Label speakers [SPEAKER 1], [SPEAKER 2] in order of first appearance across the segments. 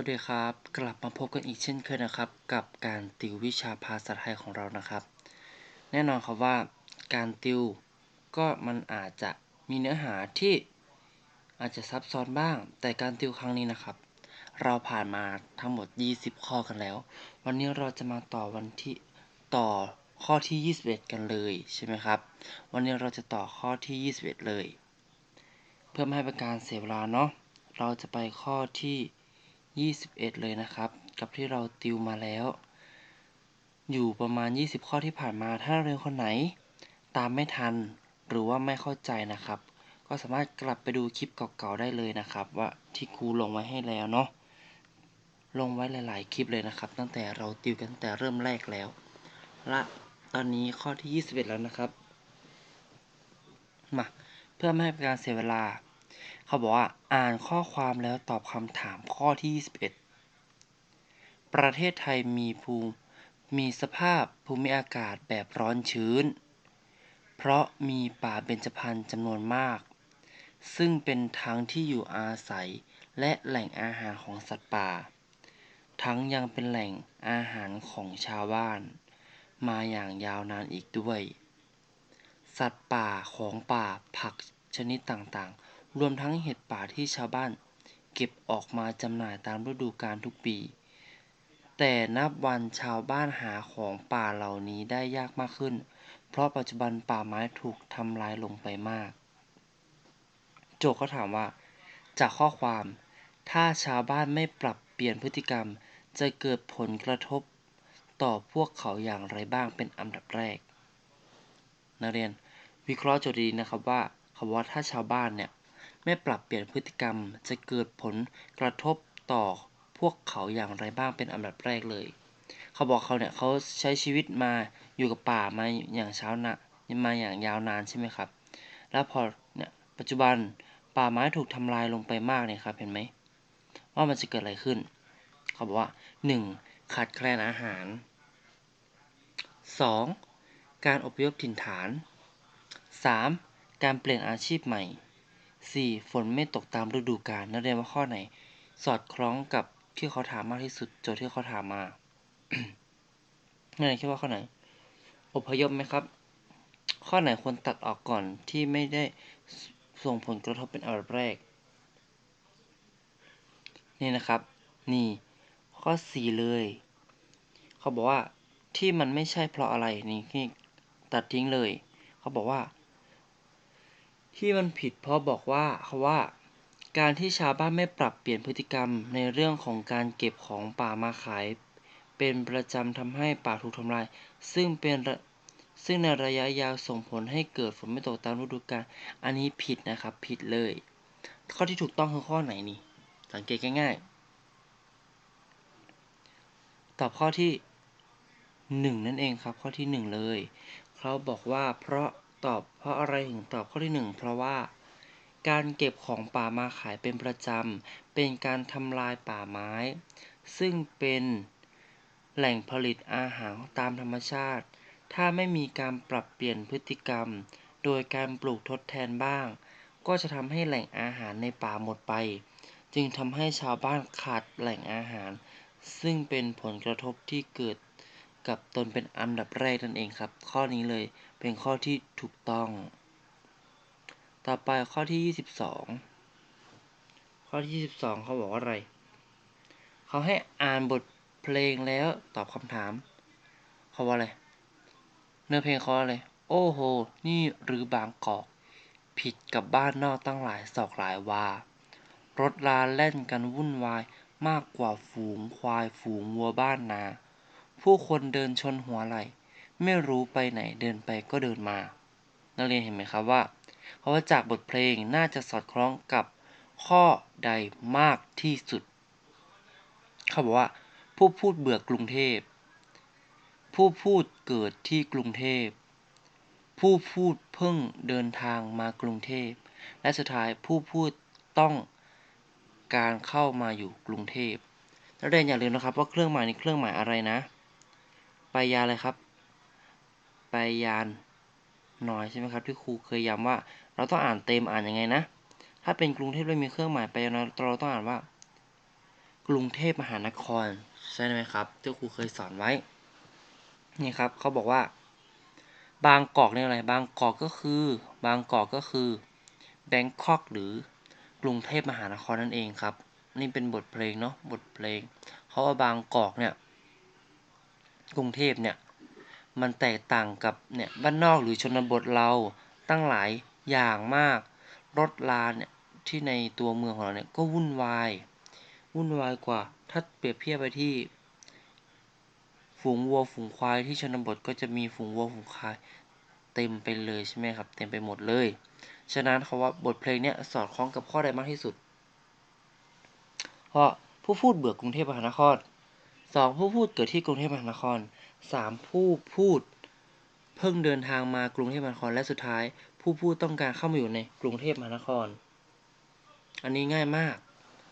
[SPEAKER 1] วัสดีครับ กลับมาพบกันอีกเช่นเคยนะครับ กับการติววิชาภาษาไทยของเรานะครับ แน่นอนครับว่าการติวก็มันอาจจะมีเนื้อหาที่อาจจะซับซ้อนบ้าง แต่การติวครั้งนี้นะครับ เราผ่านมาทั้งหมด 20 ข้อกันแล้ว วันนี้เราจะมาต่อวันที่ต่อข้อที่ 21 กันเลยใช่ไหมครับ วันนี้เราจะต่อข้อที่ 21 เลย เพื่อไม่ให้เป็นการเสียเวลาเนาะเราจะไปข้อที่ 21 เลยนะครับ กับที่เราติวมาแล้ว อยู่ประมาณ 20 ข้อที่ผ่านมาถ้าเรียนคนไหน ตามไม่ทันหรือว่าไม่เข้าใจนะครับ ก็สามารถกลับไปดูคลิปเก่าๆได้เลยนะครับ ว่าที่ครูลงไว้ให้แล้วเนาะลงไว้หลาย ๆ คลิปเลยนะครับ ตั้งแต่เราติวกันแต่เริ่มแรกแล้วและตอนนี้ข้อที่ 21 แล้วนะครับมาเพื่อไม่ให้เป็นการเสียเวลา เขาบอกว่าอ่านข้อความแล้วตอบคำถามข้อที่ 21 ประเทศไทยมีภูมิมีสภาพภูมิอากาศแบบร้อนชื้น เพราะมีป่าเบญจพรรณจำนวนมาก ซึ่งเป็นทั้งที่อยู่อาศัยและแหล่งอาหารของสัตว์ป่า ทั้งยังเป็นแหล่งอาหารของชาวบ้าน มาอย่างยาวนานอีกด้วย สัตว์ป่าของป่าผักชนิดต่างๆ รวมทั้งเห็ดป่าที่ชาวบ้าน เก็บออกมาจำหน่ายตามฤดูกาลทุกปี แต่นับวันชาวบ้านหาของป่าเหล่านี้ได้ยากมากขึ้น เพราะปัจจุบันป่าไม้ถูกทำลายลงไปมาก โจทย์เขาถามว่า จากข้อความ ถ้าชาวบ้านไม่ปรับเปลี่ยนพฤติกรรมจะเกิดผลกระทบต่อพวกเขาอย่างไรบ้างเป็นอันดับแรก นักเรียนวิเคราะห์โจทย์ดีนะครับว่าคำว่าถ้าชาวบ้านเนี่ย ไม่ปรับเปลี่ยนพฤติกรรม จะเกิดผลกระทบต่อพวกเขาอย่างไรบ้างเป็นอันดับแรกเลย เขาบอกเขาเนี่ยเขาใช้ชีวิตมาอยู่กับป่ามาอย่างเช้านะมาอย่างยาวนานใช่ไหมครับ แล้วพอเนี่ยปัจจุบันป่าไม้ถูกทำลายลงไปมากเนี่ยครับเห็นไหมว่ามันจะเกิดอะไรขึ้น เขาบอกว่า 1. ขาดแคลนอาหาร 2. การอพยพถิ่นฐาน 3. การเปลี่ยนอาชีพใหม่ 4. ฝนไม่ตกตามฤดูกาลนักเรียนว่าข้อไหน สอดคล้องกับที่เขาถามมากที่สุดโจทย์ที่เขาถามมานักเรียนคิดว่าข้อไหน อพยพไหมครับ ข้อไหนควรตัดออกก่อนที่ไม่ได้ส่งผลกระทบเป็นอันดับแรก นี่นะครับ นี่ ข้อ 4 เลย เขาบอกว่าที่มันไม่ใช่เพราะอะไรนี่นี่ตัดทิ้งเลย เขาบอกว่า ที่มันผิดเพราะบอกว่าเขาว่า การที่ชาวบ้านไม่ปรับเปลี่ยนพฤติกรรมในเรื่องของการเก็บของป่ามาขาย เป็นประจำทำให้ป่าถูกทำลาย ซึ่งเป็นซึ่งในระยะยาวส่งผลให้เกิดฝนไม่ตกตามฤดูกาลอันนี้ผิดนะครับ ผิดเลย ข้อที่ถูกต้องคือข้อไหนนี่ สังเกตง่ายๆตอบข้อที่หนึ่งนั่นเองครับ ข้อที่หนึ่งเลย เขาบอกว่าเพราะ ตอบเพราะอะไรถึงตอบข้อที่หนึ่งเพราะว่า การเก็บของป่ามาขายเป็นประจำ เป็นการทำลายป่าไม้ ซึ่งเป็นแหล่งผลิตอาหารตามธรรมชาติ ถ้าไม่มีการปรับเปลี่ยนพฤติกรรม โดยการปลูกทดแทนบ้าง ก็จะทำให้แหล่งอาหารในป่าหมดไป จึงทำให้ชาวบ้านขาดแหล่งอาหาร ซึ่งเป็นผลกระทบที่เกิดกับตนเป็นอันดับแรกนั่นเองครับ ข้อนี้เลย เป็นข้อที่ถูกต้อง ต่อไปข้อที่ 22 ข้อที่ 22 เขาบอกว่าอะไร เขาให้อ่านบทเพลงแล้วตอบคำถาม เขาว่าอะไร เนื้อเพลงเขาอะไร โอ้โห นี่หรือบางกอก ผิดกับบ้านนอกตั้งหลายศอกหลายวา รถลาเล่นกันวุ่นวายมากกว่าฝูงควายฝูงวัวบ้านนา ผู้คนเดินชนหัวไหล ไม่รู้ไปไหนเดินไปก็เดินมา นักเรียนเห็นไหมครับว่าเพราะว่าจากบทเพลงน่าจะสอดคล้องกับข้อใดมากที่สุด เขาบอกว่า ผู้พูดเบื่อกรุงเทพ ผู้พูดเกิดที่กรุงเทพ ผู้พูดเพิ่งเดินทางมากรุงเทพ และสุดท้ายผู้พูดต้องการเข้ามาอยู่กรุงเทพนักเรียนอย่าลืมนะครับว่าเครื่องหมายนี้เครื่องหมายอะไรนะ ไปยาอะไรครับ ปยานน้อยใช่ไหมครับที่ครูเคยย้ำว่า เราต้องอ่านเต็มอ่านยังไงนะ ถ้าเป็นกรุงเทพแล้วมีเครื่องหมายไปยานน้อยเราต้องอ่านว่า กรุงเทพมหานครใช่ไหมครับที่ครูเคยสอนไว้นี่ครับเขาบอกว่า บางกอกเนี่ยอะไร บางกอกก็คือ บางกอกก็คือแบงคอกหรือกรุงเทพมหานครนั่นเองครับ นี่เป็นบทเพลงเนาะบทเพลงเขาว่าบางกอกเนี่ยกรุงเทพเนี่ย มันแตกต่างกับเนี่ยบ้านนอกหรือชนบทเราตั้งหลายอย่างมาก รถลาเนี่ยที่ในตัวเมืองของเราเนี่ยก็วุ่นวาย วุ่นวายกว่า ถ้าเปรียบเทียบไปที่ ฝูงวัวฝูงควายที่ชนบทก็จะมีฝูงวัวฝูงควายเต็มไปเลยใช่ไหมครับ เต็มไปหมดเลย ฉะนั้นเขาว่าบทเพลงเนี้ยสอดคล้องกับข้อใดมากที่สุด เพราะผู้พูดเบื่อกรุงเทพมหานครสองผู้พูดเกิดที่กรุงเทพมหานคร สามผู้พูดเพิ่งเดินทางมากรุงเทพมหานครและสุดท้าย ผู้พูดต้องการเข้ามาอยู่ในกรุงเทพมหานคร อันนี้ง่ายมาก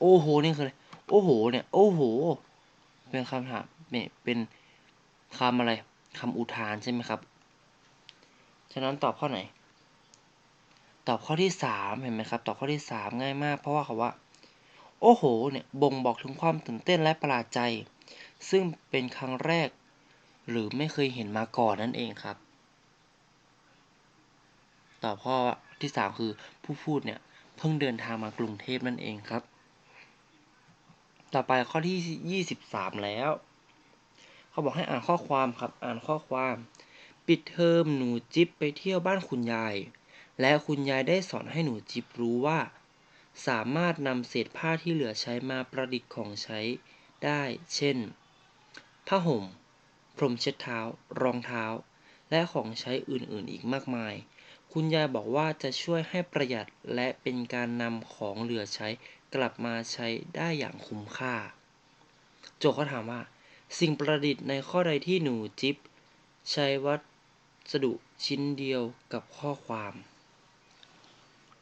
[SPEAKER 1] โอ้โหนี่คืออะไรโอ้โห เนี่ย โอ้โห เป็นคำถามเนี่ยเป็นคำอะไรคำอุทานใช่ไหมครับ ฉะนั้นตอบข้อไหน ตอบข้อที่สามเห็นไหมครับ ตอบข้อที่สามง่ายมาก เพราะว่าเขาว่า โอ้โห เนี่ย บ่งบอกถึงความตื่นเต้นและประหลาดใจ ซึ่งเป็นครั้งแรก หรือไม่เคยเห็นมาก่อนนั่นเองครับ ต่อบข้อที่สามคือผู้พูดเนี่ยเพิ่งเดินทางมากรุงเทพนั่นเองครับ ต่อไปข้อที่ยี่สิบสามแล้ว เขาบอกให้อ่านข้อความครับ อ่านข้อความ ปิดเทอมหนูจิ๊บไปเที่ยวบ้านคุณยาย และคุณยายได้สอนให้หนูจิ๊บรู้ว่า สามารถนำเศษผ้าที่เหลือใช้มาประดิษฐ์ของใช้ได้ เช่น ผ้าห่ม พรมเช็ดเท้า รองเท้า และของใช้อื่นๆ อีกมากมาย คุณยายบอกว่าจะช่วยให้ประหยัดและเป็นการนำของเหลือใช้กลับมาใช้ได้อย่างคุ้มค่า โจเขาถามว่า สิ่งประดิษฐ์ในข้อใดที่หนูจิ๊บใช้วัสดุชิ้นเดียวกับข้อความ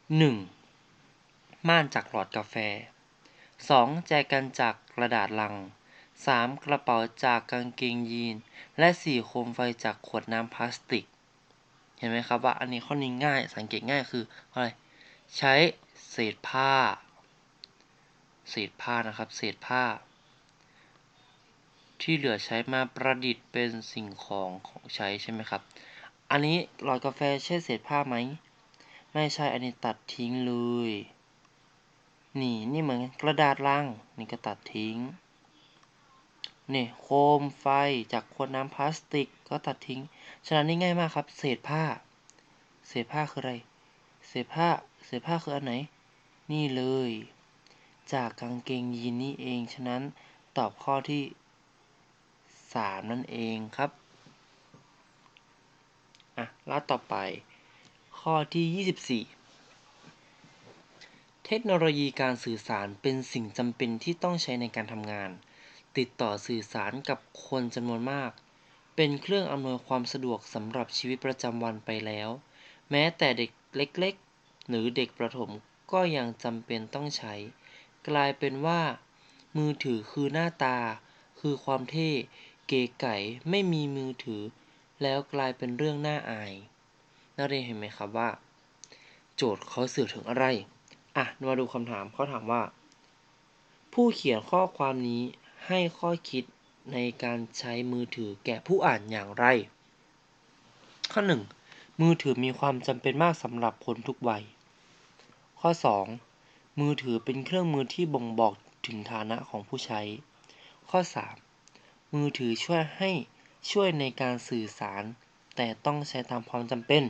[SPEAKER 1] 1. ม่านจากหลอดกาแฟ 2. แจกันจากกระดาษลัง 3. กระเป๋าจากกางเกงยีน และ 4. โคมไฟจากขวดน้ำพลาสติก เห็นไหมครับว่าอันนี้ข้อนี้ง่าย สังเกตง่ายคืออะไร ใช้เศษผ้า เศษผ้านะครับ เศษผ้า ที่เหลือใช้มาประดิษฐ์เป็นสิ่งของของใช้ใช่ไหมครับ อันนี้หลอดกาแฟใช่เศษผ้าไหม ไม่ใช่ อันนี้ตัดทิ้งเลย นี่นี่เหมือนกระดาษลังนี่ก็ตัดทิ้ง นี่โคมไฟจากขวดน้ำพลาสติกก็ตัดทิ้ง ฉะนั้นนี่ง่ายมากครับ เศษผ้า เศษผ้าคืออะไร เศษผ้า เศษผ้าคืออันไหน นี่เลย จากกางเกงยีนนี่เอง ฉะนั้นตอบข้อที่สามนั่นเองครับ อะแล้วต่อไป ข้อที่ 24เทคโนโลยีการสื่อสารเป็นสิ่งจำเป็นที่ต้องใช้ในการทำงาน ติดต่อสื่อสารกับคนจำนวนมาก เป็นเครื่องอำนวยความสะดวกสำหรับชีวิตประจำวันไปแล้ว แม้แต่เด็กเล็กๆ หรือเด็กประถมก็ยังจำเป็นต้องใช้ กลายเป็นว่า มือถือคือหน้าตา คือความเท่เก๋ไก๋ไม่มีมือถือ แล้วกลายเป็นเรื่องน่าอายนักเรียนเห็นไหมครับว่า โจทย์เขาสื่อถึงอะไร อะ มาดูคำถามเขาถามว่า ผู้เขียนข้อความนี้ ให้ข้อคิดในการใช้มือถือแก่ผู้อ่านอย่างไร ข้อ 1. มือถือมีความจำเป็นมากสำหรับคนทุกวัย ข้อ 2. มือถือเป็นเครื่องมือที่บ่งบอกถึงฐานะของผู้ใช้ ข้อ 3. มือถือช่วยให้ช่วยในการสื่อสาร แต่ต้องใช้ตามความจำเป็น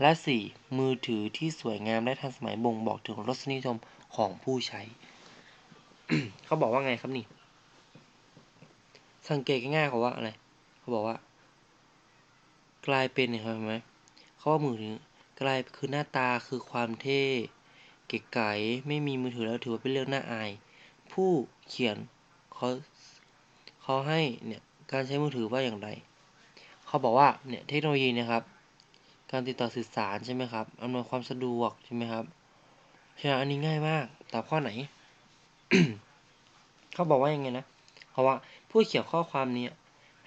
[SPEAKER 1] และ 4. มือถือที่สวยงามและทันสมัยบ่งบอกถึงรสนิยมของผู้ใช้ เขาบอกว่าไงครับนี่ สังเกตง่ายๆเขาว่าอะไร เขาบอกว่า กลายเป็นเห็นไหมเขาว่ามือถือกลายคือหน้าตาคือความเท่เก๋ไก๋ไม่มีมือถือแล้วถือว่าเป็นเรื่องน่าอาย ผู้เขียนเขาเขาให้เนี่ยการใช้มือถือว่าอย่างไร เขาบอกว่าเนี่ยเทคโนโลยีนะครับ การติดต่อสื่อสารใช่ไหมครับอำนวยความสะดวกใช่ไหมครับฉะนั้นอันนี้ง่ายมากตอบข้อไหน เขาบอกว่ายังไงนะ เขาะว่าผู้เขียนข้อความนี้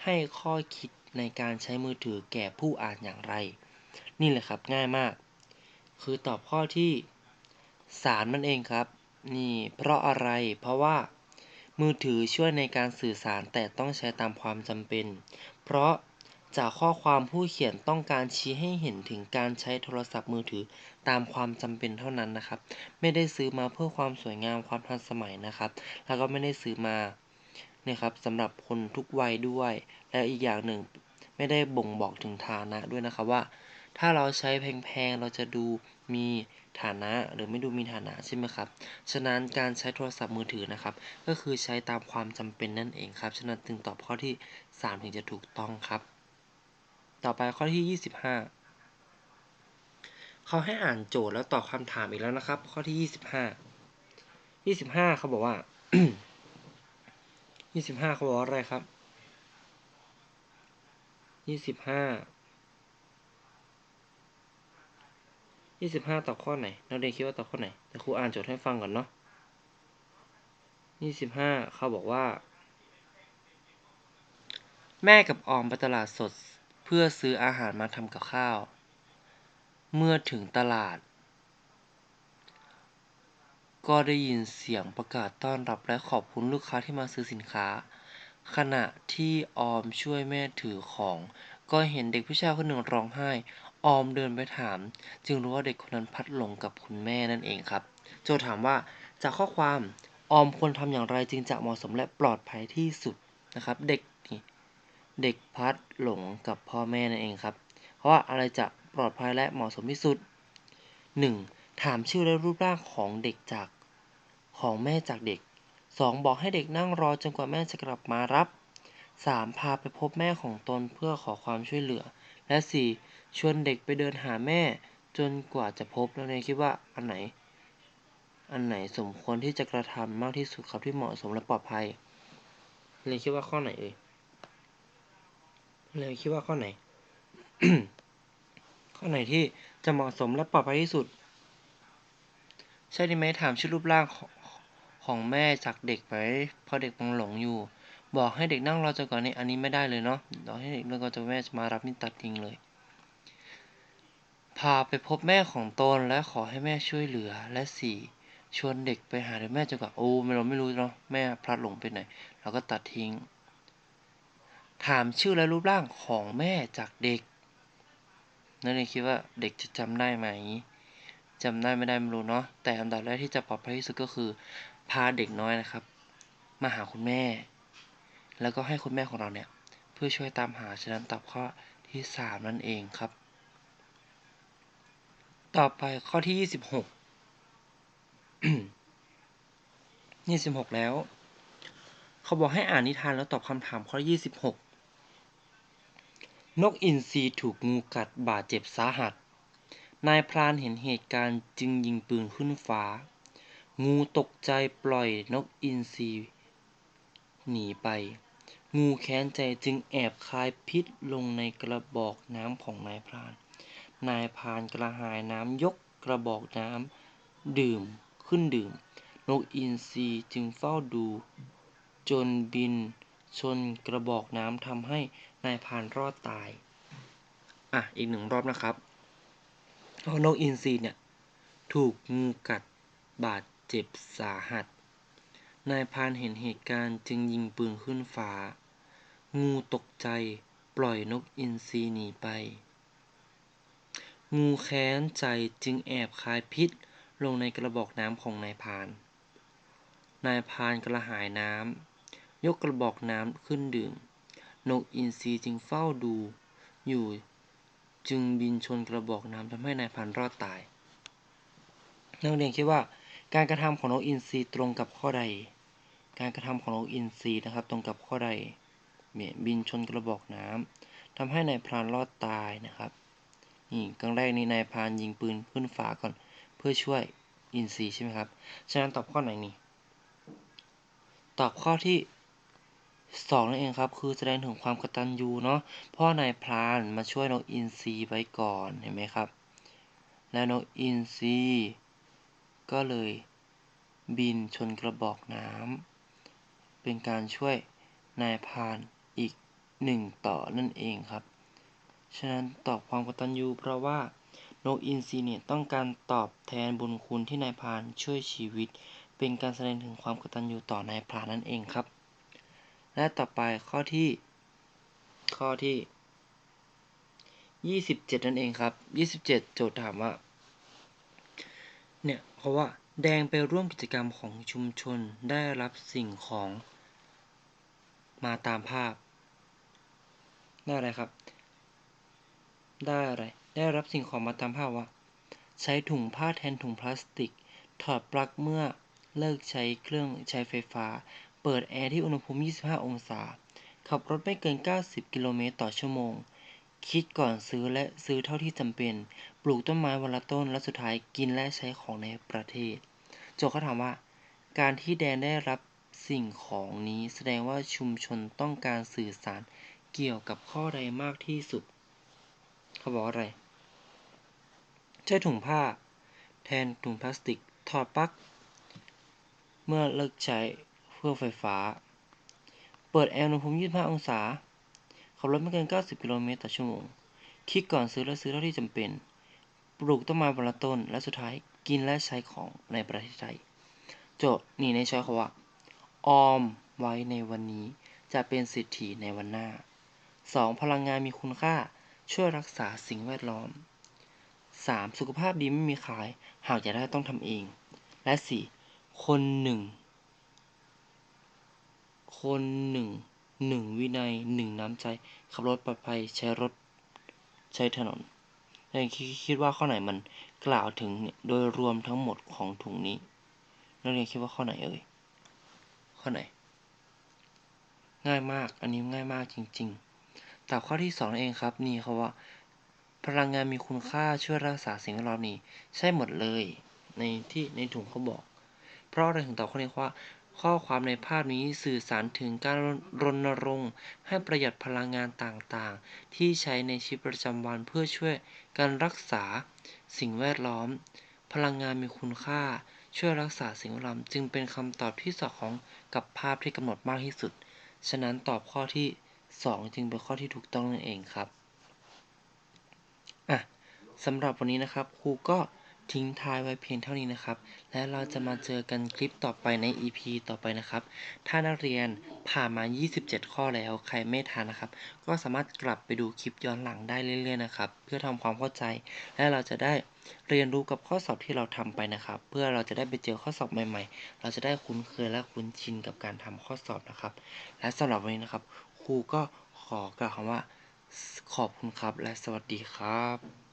[SPEAKER 1] ให้ข้อคิดในการใช้มือถือแก่ผู้อ่านอย่างไร นี่แหละครับง่ายมาก คือตอบข้อที่สามนั่นเองครับ นี่เพราะอะไร เพราะว่ามือถือช่วยในการสื่อสารแต่ต้องใช้ตามความจำเป็น เพราะจากข้อความผู้เขียนต้องการชี้ให้เห็นถึงการใช้โทรศัพท์มือถือตามความจำเป็นเท่านั้นนะครับ ไม่ได้ซื้อมาเพื่อความสวยงามความทันสมัยนะครับ แล้วก็ไม่ได้ซื้อมา นี่ยครับสำหรับคนทุกวัยด้วย และอีกอย่างหนึ่งไม่ได้บ่งบอกถึงฐานะด้วยนะครับว่า ถ้าเราใช้แพงๆเราจะดูมีฐานะหรือไม่ดูมีฐานะใช่ไหมครับ ฉะนั้นการใช้โทรศัพท์มือถือนะครับ ก็คือใช้ตามความจำเป็นนั่นเองครับ ฉะนั้นจึงตอบข้อที่ 3 ถึงจะถูกต้องครับ ต่อไปข้อที่ 25 เขาให้อ่านโจทย์แล้วตอบคำถามอีกแล้วนะครับ ข้อที่ 25 25 เขาบอกว่า 25เขาบอกอะไรครับ25 25ตอบข้อไหนนักเรียนคิดว่าตอบข้อไหนแต่ครูอ่านโจทย์ให้ฟังก่อนเนาะ25เขาบอกว่า แม่กับออมไปตลาดสด เพื่อซื้ออาหารมาทำกับข้าว เมื่อถึงตลาด ก็ได้ยินเสียงประกาศต้อนรับและขอบคุณลูกค้าที่มาซื้อสินค้า ขณะที่ออมช่วยแม่ถือของ ก็เห็นเด็กผู้ชายคนหนึ่งร้องไห้ ออมเดินไปถาม จึงรู้ว่าเด็กคนนั้นพัดหลงกับคุณแม่นั่นเองครับ โจถามว่าจากข้อความออมควรทำอย่างไรจึงจะเหมาะสมและปลอดภัยที่สุดนะครับ เด็กเด็กพัดหลงกับพ่อแม่นั่นเองครับ เพราะว่าอะไรจะปลอดภัยและเหมาะสมที่สุด 1. ถามชื่อและรูปร่างของเด็กจาก ของแม่จากเด็ก 2. บอกให้เด็กนั่งรอจนกว่าแม่จะกลับมารับ 3. พาไปพบแม่ของตนเพื่อขอความช่วยเหลือ และ 4. ชวนเด็กไปเดินหาแม่จนกว่าจะพบแล้วเนยคิดว่าอันไหน อันไหนสมควรที่จะกระทำมากที่สุดครับที่เหมาะสมและปลอดภัยเรียคิดว่าข้อไหนเอ่ยเรียคิดว่าข้อไหน ข้อไหนที่จะเหมาะสมและปลอดภัยที่สุด ใช่ไหมถามชื่อรูปร่างของ ของแม่จากเด็กไหมเพราะเด็กมังหลงอยู่ บอกให้เด็กนั่งรอจนกว่านี้อันนี้ไม่ได้เลยเนาะบอกให้เด็กนั่งรอจนแม่จะมารับนี่ตัดทิ้งเลย พาไปพบแม่ของตนและขอให้แม่ช่วยเหลือและสี่ชวนเด็กไปหาแม่จนกว่าโอ้เราไม่รู้เนาะแม่พลัดหลงไปไหนเราก็ตัดทิ้ง ถามชื่อและรูปร่างของแม่จากเด็กนักเรียนคิดว่าเด็กจะจำได้ไหมจำได้ไม่ได้ไม่รู้เนาะแต่อันดับแรกที่จะปลอดภัยที่สุดก็คือ พาเด็กน้อยนะครับ มาหาคุณแม่ แล้วก็ให้คุณแม่ของเราเนี่ย เพื่อช่วยตามหาฉะนั้นตอบข้อที่ 3 นั่นเองครับ ต่อไปข้อที่ 26 26 แล้ว เขาบอกให้อ่านนิทานแล้วตอบคำถามข้อ 26 นกอินทรีถูกงูกัดบาดเจ็บสาหัส นายพรานเห็นเหตุการณ์จึงยิงปืนขึ้นฟ้า งูตกใจปล่อยนกอินทรีหนีไป งูแค้นใจจึงแอบคายพิษลงในกระบอกน้ำของนายพราน นายพรานกระหายน้ำยกกระบอกน้ำดื่มขึ้นดื่ม นกอินทรีจึงเฝ้าดู จนบินชนกระบอกน้ำทำให้นายพรานรอดตาย อะ อีกหนึ่งรอบนะครับนกอินทรีเนี่ย ถูกงูกัดบาด เจ็บสาหัส นายพานเห็นเหตุการณ์จึงยิงปืนขึ้นฟ้า งูตกใจปล่อยนกอินทรีหนีไป งูแค้นใจจึงแอบคายพิษลงในกระบอกน้ำของนายพาน นายพานกระหายน้ำยกกระบอกน้ำขึ้นดื่ม นกอินทรีจึงเฝ้าดูอยู่จึงบินชนกระบอกน้ำทำให้นายพรานรอดตาย นักเรียนคิดว่า การกระทำของนกอินทรีตรงกับข้อใด การกระทำของนกอินทรีนะครับตรงกับข้อใดเนี่ยบินชนกระบอกน้ำทำให้นายพรานรอดตายนะครับนี่ครั้งแรกนี้นายพรานยิงปืนขึ้นฟ้าก่อน เพื่อช่วยอินทรีใช่ไหมครับ ฉะนั้นตอบข้อไหนนี่ตอบข้อที่สองนั่นเองครับ คือแสดงถึงความกตัญญูเนาะพ่อนายพรานมาช่วยนกอินทรีไว้ก่อนเห็นไหมครับ และนกอินทรี ก็เลยบินชนกระบอกน้ำ เป็นการช่วยนายพรานอีกหนึ่งต่อนั่นเองครับ ฉะนั้นตอบความกตัญญูเพราะว่านกอินทรีเนี่ยต้องการตอบแทนบุญคุณที่นายพรานช่วยชีวิต เป็นการแสดงถึงความกตัญญูต่อนายพรานนั่นเองครับ และต่อไปข้อที่ ข้อที่ 27 นั่นเองครับ 27 โจทย์ถามว่า เนี่ย เพราะว่าแดงไปร่วมกิจกรรมของชุมชนได้รับสิ่งของมาตามภาพ ได้อะไรครับ ได้อะไร ได้รับสิ่งของมาตามภาพว่า ใช้ถุงผ้าแทนถุงพลาสติก ถอดปลั๊กเมื่อเลิกใช้เครื่องใช้ไฟฟ้า เปิดแอร์ที่อุณหภูมิ 25 องศา ขับรถไม่เกิน 90 กิโลเมตรต่อชั่วโมง คิดก่อนซื้อและซื้อเท่าที่จำเป็น ปลูกต้นไม้วันละต้นและสุดท้ายกินและใช้ของในประเทศ โจเขาถามว่า การที่แดนได้รับสิ่งของนี้แสดงว่าชุมชนต้องการสื่อสารเกี่ยวกับข้อใดมากที่สุด เขาบอกอะไร ใช้ถุงผ้า แทนถุงพลาสติก ถอดปลั๊ก เมื่อเลิกใช้เครื่องไฟฟ้า เปิดแอร์อุณหภูมิ 25 องศา ขับรถไม่เกิน 90 กิโลเมตรต่อชั่วโมง คิดก่อนซื้อและซื้อเท่าที่จำเป็น ปลูกต้นไม้วันละต้น และสุดท้ายกินและใช้ของในประเทศไทย โจทย์นี่ในช้อยเขาว่า ออมไว้ในวันนี้จะเป็นสิทธิในวันหน้า 2. พลังงานมีคุณค่า ช่วยรักษาสิ่งแวดล้อม 3. สุขภาพดีไม่มีขาย หากอยากได้ต้องทำเอง และ 4. คนหนึ่ง คนหนึ่ง หนึ่งวินัยหนึ่งน้ำใจ ขับรถปลอดภัยใช้รถใช้ถนนนักเรียคิดว่าข้อไหนมันกล่าวถึงโดยรวมทั้งหมดของถุงนี้นักเรียนคิดว่าข้อไหนเอ่ยข้อไหน ง่ายมากอันนี้ง่ายมากจริงๆตอบข้อที่สองนั่นเองครับนี่เขาว่า พลังงานมีคุณค่าช่วยรักษาสิ่งแวดล้อมนี้ ใช่หมดเลย ในที่ในถุงเขาบอก เพราะอะไรถึงตอบข้อนี้ว่า ข้อความในภาพนี้สื่อสารถึงการรณรงค์ ให้ประหยัดพลังงานต่างๆ ที่ใช้ในชีวิตประจำวันเพื่อช่วยการรักษาสิ่งแวดล้อม พลังงานมีคุณค่า ช่วยรักษาสิ่งแวดล้อมจึงเป็นคำตอบที่สอดคล้องกับภาพที่กำหนดมากที่สุด ฉะนั้นตอบข้อที่ 2 จึงเป็นข้อที่ถูกต้องนั่นเองครับอะสำหรับวันนี้นะครับครูก็ ทิ้งท้ายไว้เพียงเท่านี้นะครับ และเราจะมาเจอกันคลิปต่อไปใน EP ต่อไปนะครับ ถ้านักเรียนผ่านมา 27 ข้อแล้วใครไม่ทันนะครับ ก็สามารถกลับไปดูคลิปย้อนหลังได้เรื่อยๆนะครับ เพื่อทำความเข้าใจ และเราจะได้เรียนรู้กับข้อสอบที่เราทำไปนะครับ เพื่อเราจะได้ไปเจอข้อสอบใหม่ ๆ เราจะได้คุ้นเคยและคุ้นชินกับการทำข้อสอบนะครับ และสำหรับวันนี้นะครับ ครูก็ขอกล่าวคำว่า ขอบคุณครับ และสวัสดีครับ